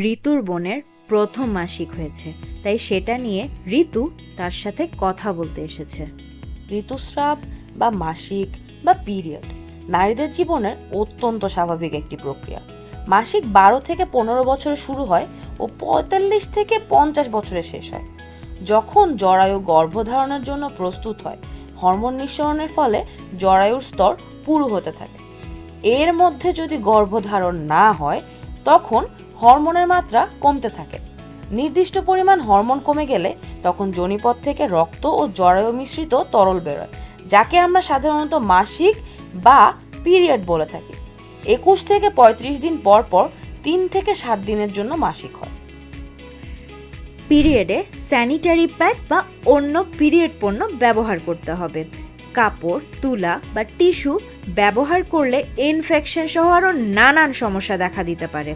ঋতুর বোনের প্রথম মাসিক হয়েছে। তাই সেটা নিয়ে ঋতু তার সাথে কথা বলতে এসেছে। ঋতুস্রাব বা মাসিক বা পিরিয়ড নারীদের জীবনের অত্যন্ত স্বাভাবিক একটি প্রক্রিয়া। মাসিক বারো থেকে পনেরো বছরে শুরু হয় ও পঁয়তাল্লিশ থেকে পঞ্চাশ বছরে শেষ হয়। যখন জরায়ু গর্ভধারণের জন্য প্রস্তুত হয়, হরমোন নিঃসরণের ফলে জরায়ুর স্তর পুরু হতে থাকে। এর মধ্যে যদি গর্ভধারণ না হয়, তখন হরমোনের মাত্রা কমতে থাকে। নির্দিষ্ট পরিমাণ হরমোন কমে গেলে তখন জনিপথ থেকে রক্ত ও জরায়ু মিশ্রিত তরল বেরোয়, যাকে আমরা সাধারণত মাসিক বা পিরিয়ড বলে থাকি। একুশ থেকে পঁয়ত্রিশ দিন পর পর তিন থেকে সাত দিনের জন্য মাসিক হয়। পিরিয়ডে স্যানিটারি প্যাড বা অন্য পিরিয়ড পণ্য ব্যবহার করতে হবে। কাপড়, তুলা বা টিস্যু ব্যবহার করলে ইনফেকশন সহ আরও নানান সমস্যা দেখা দিতে পারে।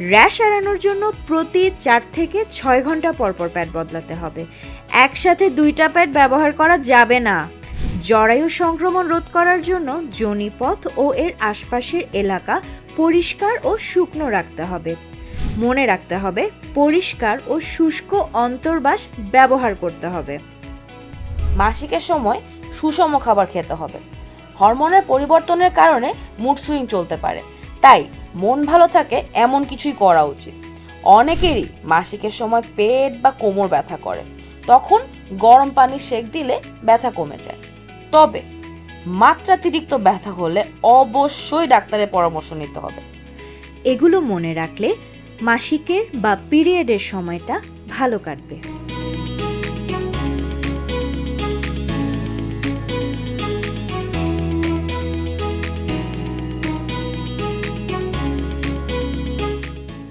র্যাশ এড়ানোর জন্য প্রতি চার থেকে ছয় ঘণ্টা পর পর প্যাড বদলাতে হবে। একসাথে দুইটা প্যাড ব্যবহার করা যাবে না। জরায়ু সংক্রমণ রোধ করার জন্য জনিপথ ও এর আশপাশের এলাকা পরিষ্কার ও শুকনো রাখতে হবে। মনে রাখতে হবে, পরিষ্কার ও শুষ্ক অন্তর্বাস ব্যবহার করতে হবে। মাসিকের সময় সুষম খাবার খেতে হবে। হরমোনের পরিবর্তনের কারণে মুড সুইং চলতে পারে। তাই মন ভালো থাকে এমন কিছুই করা উচিত। অনেকেরই মাসিকের সময় পেট বা কোমর ব্যথা করে। তখন গরম পানি সেক দিলে ব্যথা কমে যায়। তবে মাত্রাতিরিক্ত ব্যথা হলে অবশ্যই ডাক্তারের পরামর্শ নিতে হবে। এগুলো মনে রাখলে মাসিকের বা পিরিয়ডের সময়টা ভালো কাটবে।